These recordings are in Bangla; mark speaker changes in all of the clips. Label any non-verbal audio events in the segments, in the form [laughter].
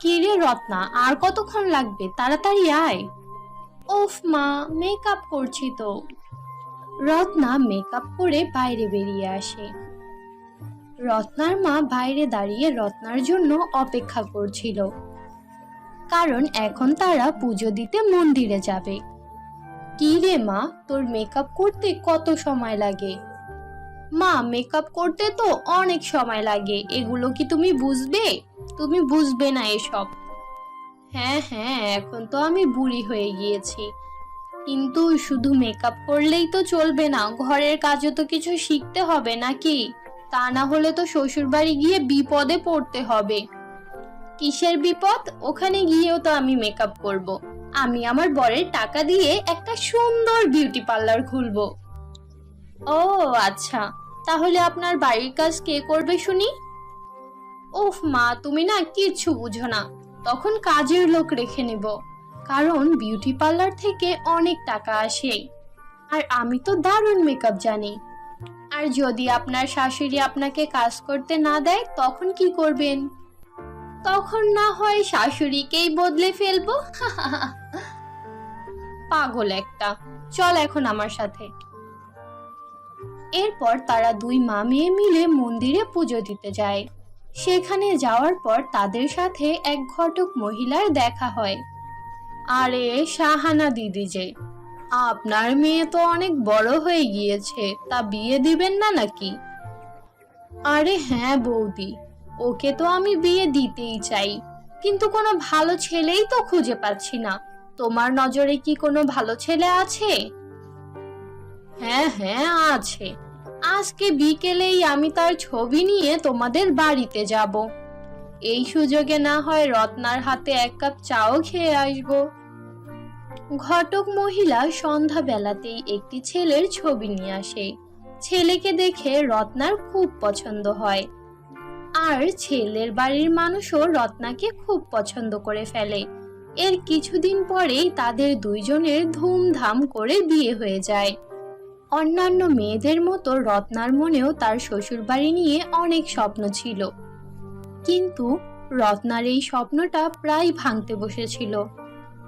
Speaker 1: কি রে রত্না, আর কতক্ষণ লাগবে? তাড়াতাড়ি আয়। ওফ মা মেকআপ করছি তো। রত্না মেকআপ করে বাইরে বেরিয়ে আসে। রত্নার মা বাইরে দাঁড়িয়ে রত্নার জন্য অপেক্ষা করছিল। কারণ এখন তারা পুজো দিতে মন্দিরে যাবে। কি রে মা, তোর মেকআপ করতে কত সময় লাগে? মা মেকআপ করতে তো অনেক সময় লাগে। এগুলো কি তুমি বুঝবে? তুমি বুঝবে না এসব। হ্যাঁ হ্যাঁ এখন তো আমি বুড়ি হয়ে গিয়েছি। কিন্তু শুধু মেকআপ করলেই তো চলবে না। ঘরের কাজও তো কিছু শিখতে হবে নাকি? তা না হলে তো শ্বশুরবাড়ি গিয়ে বিপদে পড়তে হবে। কিসের বিপদ? ওখানে গিয়েও তো আমি মেকআপ করব। আমি আমার বরের টাকা দিয়ে একটা সুন্দর বিউটি পার্লার খুলবো। ও আচ্ছা। তাহলে আপনার বাড়ির কাজ কে করবে শুনি? ওফ মা, তুমি না কিচ্ছু বুঝো না। তখন কাজের লোক রেখে নেব। কারণ বিউটি পার্লার থেকে অনেক টাকা আসে। আর আমি তো দারুণ মেকআপ জানি। আর যদি আপনার শাশুড়ি আপনাকে কাজ করতে না দেয়, তখন কি করবেন? তখন না হয় শাশুড়িকেই বদলে ফেলব। [laughs] পাগল একটা। চল এখন আমার সাথে। এরপর তারা দুই মা মেয়ে মিলে মন্দিরে পুজো দিতে যায়। সেখানে যাওয়ার পর তাদের সাথে এক ঘটক মহিলার দেখা হয়। আরে, শাহানা দিদি যে, আপনার মেয়ে তো অনেক বড় হয়ে গিয়েছে, তা বিয়ে দিবেন না নাকি? আরে হ্যাঁ বৌদি, ওকে তো আমি বিয়ে দিতেই চাই, কিন্তু কোনো ভালো ছেলেই তো খুঁজে পাচ্ছি না। তোমার নজরে কি কোনো ভালো ছেলে আছে? হ্যাঁ হ্যাঁ আছে। আজকে বিকেলেই আমি তার ছবি নিয়ে তোমাদের বাড়িতে যাব। এই সুযোগে না হয় রত্নার হাতে এক কাপ চাও খেয়ে আসব। ঘটক মহিলা সন্ধ্যা বেলাতেই একটি ছেলের ছবি নিয়ে আসে। ছেলেকে দেখে রত্নার খুব পছন্দ হয়। আর ছেলের বাড়ির মানুষও রত্নাকে খুব পছন্দ করে ফেলে। এর কিছুদিন পরেই তাদের দুইজনের ধুমধাম করে বিয়ে হয়ে যায়। অন্যান্য মেয়েদের মতো রত্নার মনেও তার শ্বশুর বাড়ি নিয়ে অনেক স্বপ্ন ছিল। কিন্তু রত্নার এই স্বপ্নটা প্রায় ভাঙতে বসেছিল।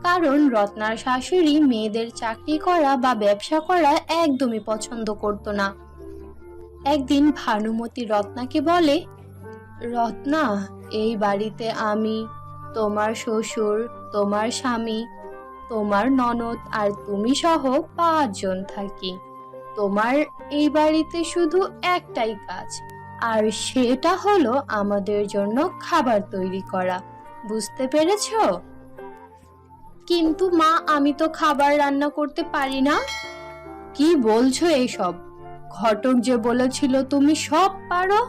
Speaker 1: কারণ রত্নার শাশুড়ি মেয়েদের চাকরি করা বা ব্যবসা করা একদমই পছন্দ করত না। একদিন ভানুমতি রত্নাকে বলে, রত্না, এই বাড়িতে আমি, তোমার শ্বশুর, তোমার স্বামী, তোমার ননদ আর তুমি সহ পাঁচজন থাকি। তোমার এই বাড়িতে শুধু একটাই কাজ, আর সেটা হলো আমাদের জন্য খাবার তৈরি করা। বুঝতে পেরেছ? কিন্তু মা, আমি তো খাবার রান্না করতে পারি না। কি বলছো এইসব ঘটক যে বলেছিল তুমি সব পারো,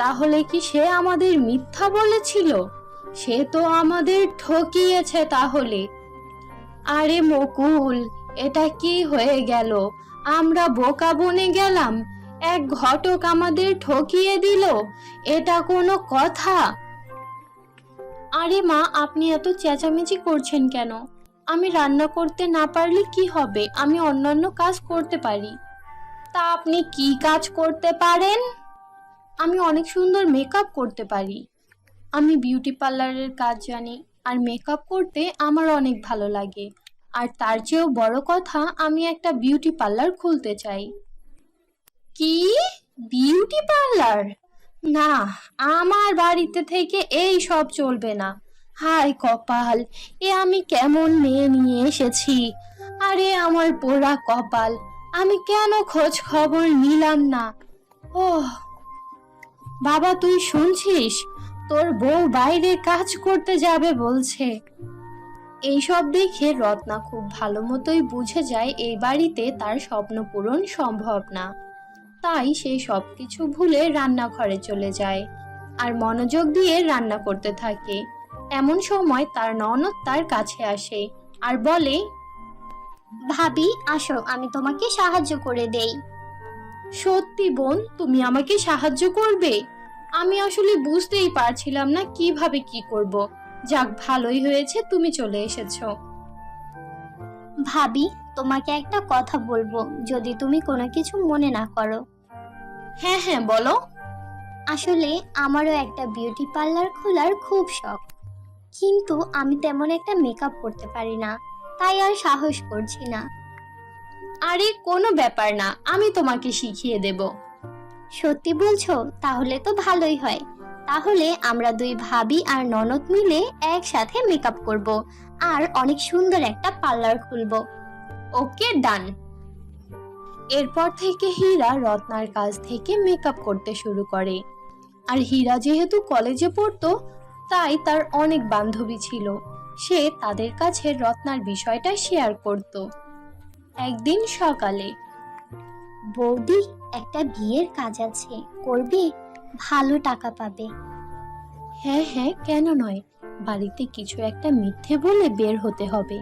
Speaker 1: তাহলে কি সে আমাদের মিথ্যা বলেছিল? সে তো আমাদের ঠকিয়েছে তাহলে। আরে মকুল, এটা কি হয়ে গেল? আমরা বোকা বনে গেলাম। এক ঘটক আমাদের ঠকিয়ে দিল। এটা কোনো কথা? আরে মা, আপনি এত চেঁচামেচি করছেন কেন? আমি রান্না করতে না পারলে কি হবে? আমি অন্যান্য কাজ করতে পারি। তা আপনি কি কাজ করতে পারেন? আমি অনেক সুন্দর মেকআপ করতে পারি। আমি বিউটি পার্লারের কাজ জানি, আর মেকআপ করতে আমার অনেক ভালো লাগে। আর তার চেয়েও বড় কথা, আমি একটা বিউটি পার্লার খুলতে চাই। কি? বিউটি পার্লার না, আমার বাড়িতে থেকে এই সব চলবে না। হায় কপাল, এ আমি কেমন মেয়ে নিয়ে এসেছি। আরে আমার পোড়া কপাল, আমি কেন খোঁজ খবর নিলাম না? ও বাবা তুই শুনছিস? তোর বউ বাইরে কাজ করতে যাবে বলছে। এইসব দেখে রত্না খুব ভালো মতোই বুঝে যায় এই বাড়িতে তার স্বপ্ন পূরণ সম্ভব না। তাই সে সব কিছু ভুলে রান্নাঘরে চলে যায় আর মনোযোগ দিয়ে রান্না করতে থাকে। এমন সময় তার ননদ তার কাছে আসে আর বলে
Speaker 2: ভাবি আসো আমি তোমাকে সাহায্য করে দেই।
Speaker 1: সত্যি বোন তুমি আমাকে সাহায্য করবে? আমি আসলে বুঝতেই পারছিলাম না কীভাবে কি করব। যাক ভালোই হয়েছে তুমি চলে এসেছ।
Speaker 2: ভাবি তোমাকে একটা কথা বলব যদি তুমি কোনো কিছু মনে না করো।
Speaker 1: হ্যাঁ হ্যাঁ বলো।
Speaker 2: আসলে আমারও একটা বিউটি পার্লার খোলার খুব শখ। কিন্তু আমি তেমন একটা মেকআপ করতে পারি না তাই আর সাহস করছি না।
Speaker 1: আরে কোনো ব্যাপার না আমি তোমাকে শিখিয়ে দেব।
Speaker 2: সত্যি বলছো তাহলে তো ভালোই হয়। তাহলে আমরা দুই ভাবি আর ননদ মিলে একসাথে মেকআপ করব আর অনেক সুন্দর একটা পার্লার খুলবো।
Speaker 1: ওকে ডান এরপর থেকে হীরা রত্নার কাছ থেকে মেকআপ করতে শুরু করে। আর হীরা যেহেতু কলেজে পড়তো, তাই তার অনেক বান্ধবী ছিল। সে তাদের কাছে রত্নার বিষয়টা শেয়ার করত। একদিন সকালে,
Speaker 2: বৌদি, একটা বিয়ের কাজ আছে, করবে? ভালো টাকা পাবে।
Speaker 1: হ্যাঁ হ্যাঁ কেন নয়? বাড়িতে কিছু একটা মিথ্যে বলে বের হতে হবে।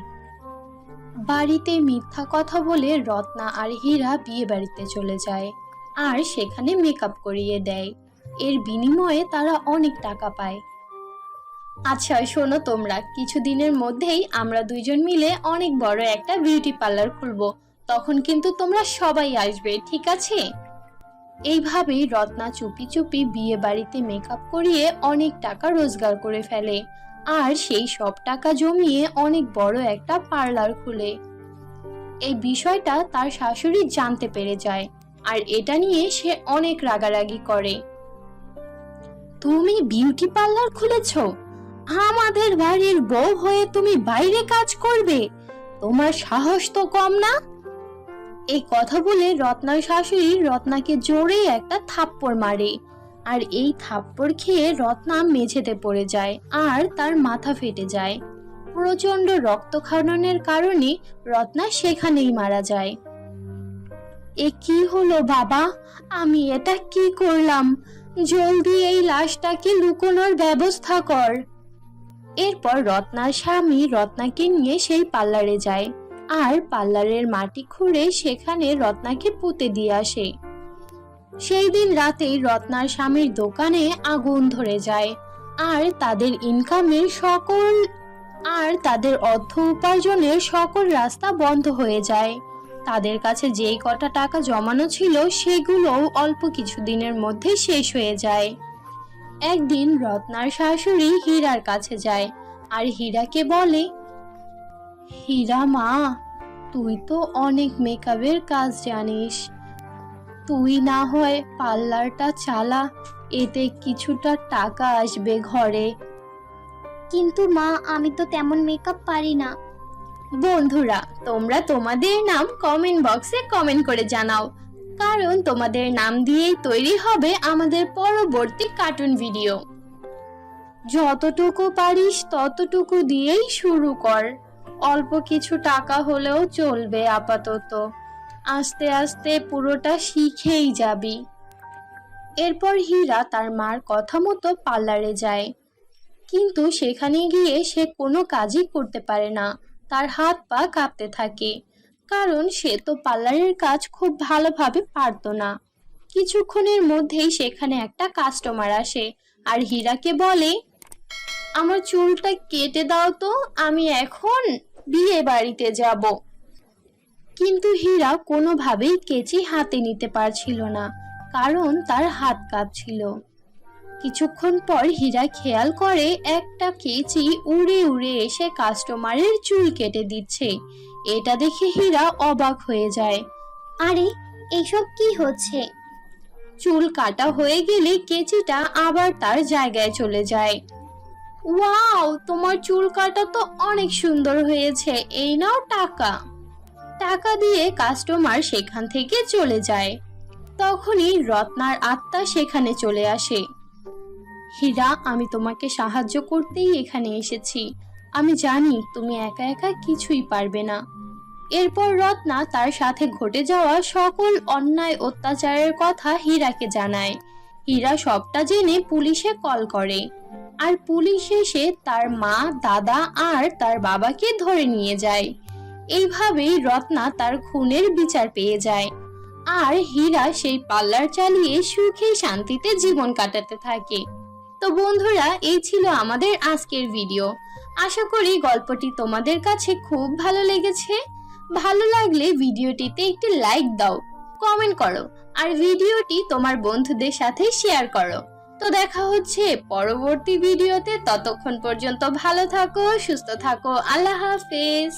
Speaker 1: বাড়িতে মিথ্যা কথা বলে রত্না আর হীরা বিয়ে বাড়িতে চলে যায় আর সেখানে মেকআপ করিয়ে দেয়। এর বিনিময়ে তারা অনেক টাকা পায়। আচ্ছা শোনো তোমরা, কিছুদিনের মধ্যেই আমরা দুইজন মিলে অনেক বড় একটা বিউটি পার্লার খুলবো। তখন কিন্তু তোমরা সবাই আসবে, ঠিক আছে? এইভাবেই রত্না চুপি চুপি বিয়ে বাড়িতে মেকআপ করিয়ে অনেক টাকা রোজগার করে ফেলে। আর সেই সব টাকা জমিয়ে অনেক বড় একটা পার্লার খুলে। এই বিষয়টা তার শাশুড়ি জানতে পেরে যায় আর এটা নিয়ে সে অনেক রাগারাগি করে। তুমি বিউটি পার্লার খুলেছ? আমাদের বাড়ির বউ হয়ে তুমি বাইরে কাজ করবে? তোমার সাহস তো কম না? এই কথা বলে রত্নার শাশুড়ি রত্নাকে জোরে একটা থাপ্পড় মারে। আর এই থাপ্পড় খেয়ে রত্না মেঝেতে পড়ে যায় আর তার মাথা ফেটে যায়। প্রচণ্ড রক্তক্ষরণের কারণে রত্না সেখানেই মারা যায়। এ কি হলো বাবা? আমি এটা কি করলাম? জলদি এই লাশটাকে লুকোনোর ব্যবস্থা কর। এরপর রত্নার স্বামী রত্নাকে নিয়ে সেই পার্লারে যায়। আর পার্লারের মাটি খুঁড়ে সেখানে রত্নাকে পুঁতে দিয়ে আসে। সেই দিন রাতেই রত্নার স্বামীর দোকানে আগুন ধরে যায় আর তাদের ইনকামের সকল আর তাদের অর্থ উপার্জনের সকল রাস্তা বন্ধ হয়ে যায়। তাদের কাছে যেই কটা টাকা জমানো ছিল সেগুলোও অল্প কিছুদিনের মধ্যে শেষ হয়ে যায়। একদিন রত্নার শাশুড়ি হীরার কাছে যায় আর হীরাকে বলে হীরা মা, তুই তো অনেক মেকআপের কাজ জানিস। তুই না হয় পার্লারটা চালা, এতে কিছুটা টাকা আসবে ঘরে।
Speaker 2: কিন্তু মা, আমি তো তেমন মেকআপ পারি না।
Speaker 1: বন্ধুরা, তোমরা তোমাদের নাম কমেন্ট বক্সে কমেন্ট করে জানাও। কারণ তোমাদের নাম দিয়েই তৈরি হবে আমাদের পরবর্তী কার্টুন ভিডিও যতটুকু পারিস ততটুকু দিয়েই শুরু কর। অল্প কিছু টাকা হলেও চলবে আপাতত। আস্তে আস্তে পুরোটা শিখেই যাবি। এরপর হীরা তার মার কথা মতো পার্লারে যায়। কিন্তু সেখানে গিয়ে সে কোনো কাজই করতে পারে না। তার হাত পা কাঁপতে থাকে। কারণ সে তো পার্লারের কাজ খুব ভালোভাবে পারতো না। কিছুক্ষণের মধ্যেই সেখানে একটা কাস্টমার আসে আর হীরাকে বলে, আমার চুলটা কেটে দাও তো, আমি এখন বিয়ে বাড়িতে যাব। কিন্তু হীরা কোনোভাবেই কেচি হাতে নিতে পারছিল না কারণ তার হাত কাঁপছিল। কিছুক্ষণ পর হীরা খেয়াল করে একটা কেচি উড়ে উড়ে এসে কাস্টমারের চুল কেটে দিচ্ছে। এটা দেখে হীরা অবাক হয়ে যায়।
Speaker 2: আরে এসব কি হচ্ছে?
Speaker 1: চুল কাটা হয়ে গেলে কেচিটা আবার তার জায়গায় চলে যায়। ওয়াও, তোমার চুল কাটা তো অনেক সুন্দর হয়েছে। এই নাও টাকা। টাকা দিয়ে কাস্টমার সেখান থেকে চলে যায়। তখনই রত্নার আত্মা সেখানে চলে আসে। হীরা, আমি তোমাকে সাহায্য করতেই এখানে এসেছি। আমি জানি তুমি একা একা কিছুই পারবে না। এরপর রত্না তার সাথে ঘটে যাওয়া সকল অন্যায়, অত্যাচারের কথা হীরাকে জানায়। হীরা সবটা জেনে পুলিশে কল করে। আর পুলিশ এসে তার মা, দাদা আর তার বাবাকে ধরে নিয়ে যায়। এইভাবেই রত্না তার খুনের বিচার পেয়ে যায়। আর হীরা সেই পার্লার চালিয়ে সুখে শান্তিতে জীবন কাটাতে থাকে। তো বন্ধুরা, এই ছিল আমাদের আজকের ভিডিও আশা করি গল্পটি তোমাদের কাছে খুব ভালো লেগেছে। ভালো লাগলে ভিডিওটিতে একটি লাইক দাও কমেন্ট করো, আর ভিডিওটি তোমার বন্ধুদের সাথে শেয়ার করো। তো দেখা হচ্ছে পরবর্তী ভিডিওতে ততক্ষণ পর্যন্ত ভালো থাকো সুস্থ থাকো আল্লাহ হাফেজ।